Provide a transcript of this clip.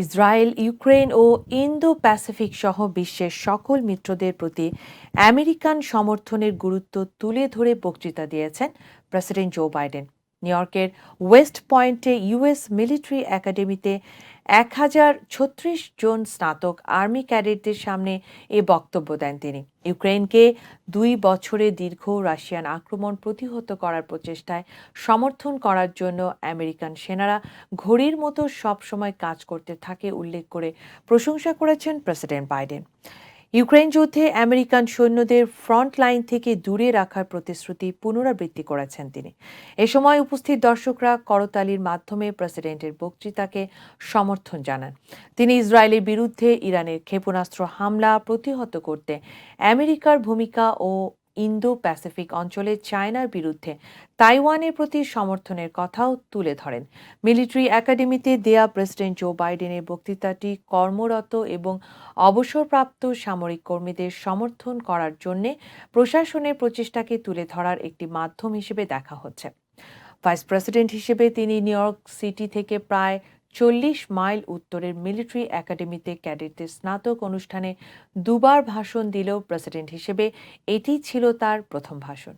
Israel, Ukraine ও Indo Pacific সহ বিশ্বের সকল মিত্রদের প্রতি আমেরিকান সমর্থনের গুরুত্ব তুলে ধরে বক্তৃতা দিয়েছেন প্রেসিডেন্ট জো বাইডেন। নিউ ইয়র্কের ওয়েস্ট পয়েন্টে ইউএস মিলিটারি একাডেমিতে এক হাজার ছত্রিশ জন স্নাতক আর্মি ক্যাডেটদের সামনে এ বক্তব্য দেন তিনি। ইউক্রেনকে দুই বছরে দীর্ঘ রাশিয়ান আক্রমণ প্রতিহত করার প্রচেষ্টায় সমর্থন করার জন্য আমেরিকান সেনারা ঘড়ির মতো সবসময় কাজ করতে থাকে উল্লেখ করে প্রশংসা করেছেন প্রেসিডেন্ট বাইডেন ইউক্রেন যুদ্ধে আমেরিকান সৈন্যদের ফ্রন্ট লাইন থেকে দূরে রাখার প্রতিশ্রুতি পুনরাবৃত্তি করেছেন তিনি। এ সময় উপস্থিত দর্শকরা করতালির মাধ্যমে প্রেসিডেন্টের বক্তৃতাকে সমর্থন জানান। তিনি ইসরায়েলের বিরুদ্ধে ইরানের ক্ষেপণাস্ত্র হামলা প্রতিহত করতে আমেরিকার ভূমিকা ও ইন্দো প্যাসিফিক অঞ্চলে চায়নার বিরুদ্ধে তাইওয়ানের প্রতি সমর্থনের কথাও তুলে ধরেন। মিলিটারি একাডেমিতে দেয়া প্রেসিডেন্ট জো বাইডেনের বক্তৃতাটি কর্মরত এবং অবসরপ্রাপ্ত সামরিক কর্মীদের সমর্থন করার জন্য প্রশাসনের প্রচেষ্টাকে তুলে ধরার একটি মাধ্যম হিসেবে দেখা হচ্ছে। ভাইস প্রেসিডেন্ট হিসেবে তিনি নিউ ইয়র্ক সিটি থেকে প্রায় চল্লিশ মাইল উত্তরের মিলিটারি একাডেমিতে ক্যাডেটদের স্নাতক অনুষ্ঠানে দুবার ভাষণ দিলেও প্রেসিডেন্ট হিসেবে এটি ছিল তার প্রথম ভাষণ।